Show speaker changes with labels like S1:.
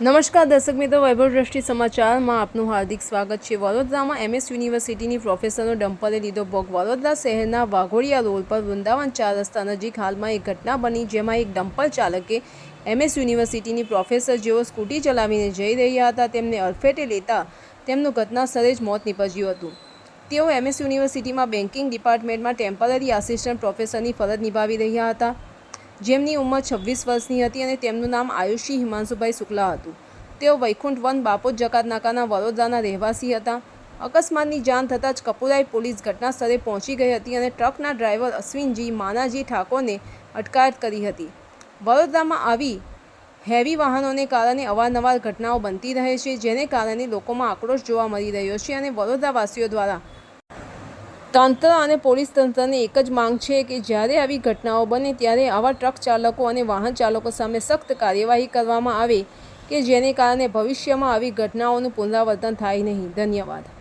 S1: નમસ્કાર દર્શક મિત્રો, વૈભવ દ્રષ્ટિ સમાચારમાં આપનું હાર્દિક સ્વાગત છે. વડોદરામાં એમએસ યુનિવર્સિટીની પ્રોફેસરનો ડમ્પરે લીધો ભોગ. વડોદરા શહેરના વાઘોડિયા રોડ પર વૃંદાવન ચાર રસ્તા નજીક હાલમાં એક ઘટના બની, જેમાં એક ડમ્પર ચાલકે એમએસ યુનિવર્સિટીની પ્રોફેસર જેઓ સ્કૂટી ચલાવીને જઈ રહ્યા હતા, તેમને અડફેટે લેતા તેમનું ઘટના સ્થળે જ મોત નીપજ્યું હતું. તેઓ એમએસ યુનિવર્સિટીમાં બેન્કિંગ ડિપાર્ટમેન્ટમાં ટેમ્પરરી આસિસ્ટન્ટ પ્રોફેસરની ફરજ નિભાવી રહ્યા હતા. જેમની ઉંમર છવ્વીસ વર્ષની હતી અને તેમનું નામ આયુષી હિમાંશુભાઈ શુક્લા હતું. તેઓ વૈકુંઠ વન બાપોદ જકાત નાકાના વડોદરાના રહેવાસી હતા. અકસ્માતની જાણ થતાં જ કપુરાઈ પોલીસ ઘટનાસ્થળે પહોંચી ગઈ હતી અને ટ્રકના ડ્રાઈવર અશ્વિનજી માનાજી ઠાકોરને અટકાયત કરી હતી. વડોદરામાં આવી હેવી વાહનોને કારણે અવારનવાર ઘટનાઓ બનતી રહે છે, જેને કારણે લોકોમાં આક્રોશ જોવા મળી રહ્યો છે અને વડોદરાવાસીઓ દ્વારા તંત્ર અને પોલીસ તંત્રની એક જ માંગ છે કે જ્યારે આવી ઘટનાઓ બને ત્યારે આવા ટ્રક ચાલકો અને વાહન ચાલકો સામે સખ્ત કાર્યવાહી કરવામાં આવે કે જેને કારણે ભવિષ્યમાં આવી ઘટનાઓનું પુનરાવર્તન થાય નહીં. ધન્યવાદ.